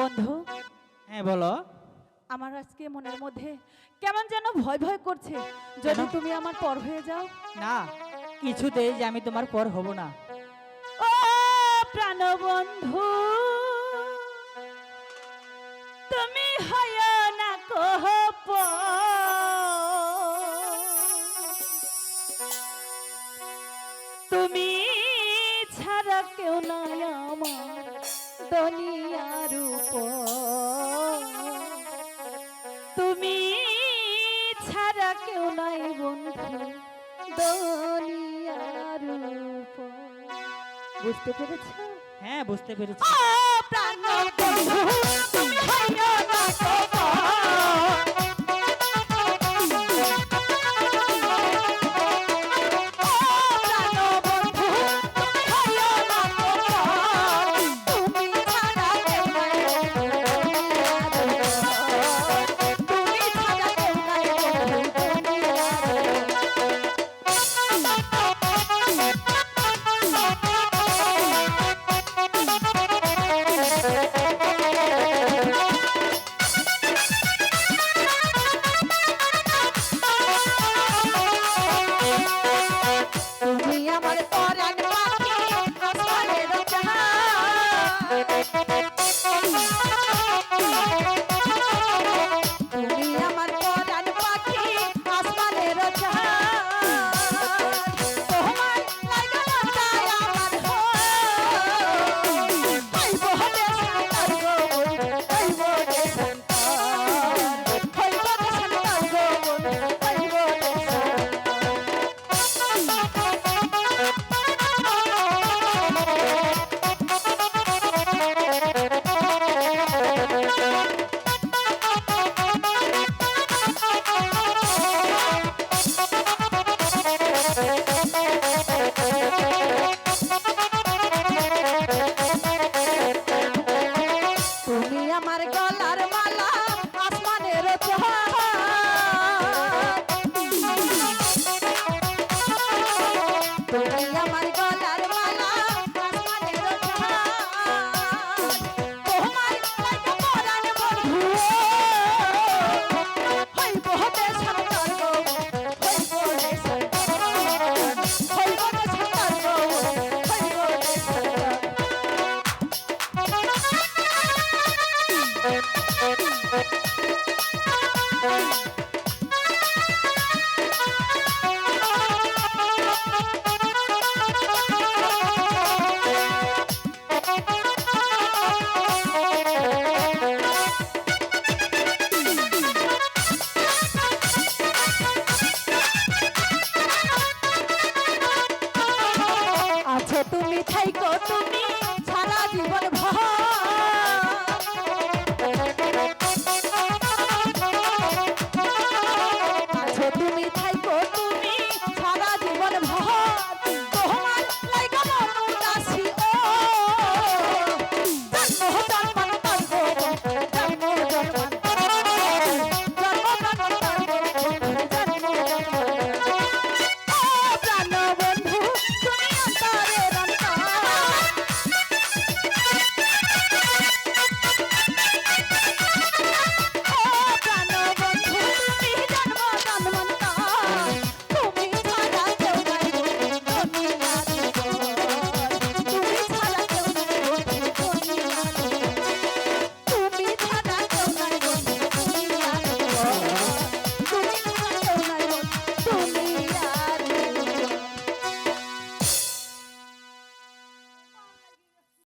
বন্ধু? হ্যাঁ বলো। আমার আজকে মনের মধ্যে কেমন যেন ভয় ভয় করছে। যদি তুমি আমার পর হয়ে যাও। না কিছুতেই যে আমি তোমার পর হব না। ও প্রাণ বন্ধু তুমি হয় না কহ তুমি ছাড়া কেউ নাই আমার। দুনিয়ার উপর। তুমি ছাড়া কেউ নাই বন্ধু দুনিয়ার উপর। বুঝতে পেরেছ? হ্যাঁ বুঝতে পেরেছি। ও প্রাণ বন্ধু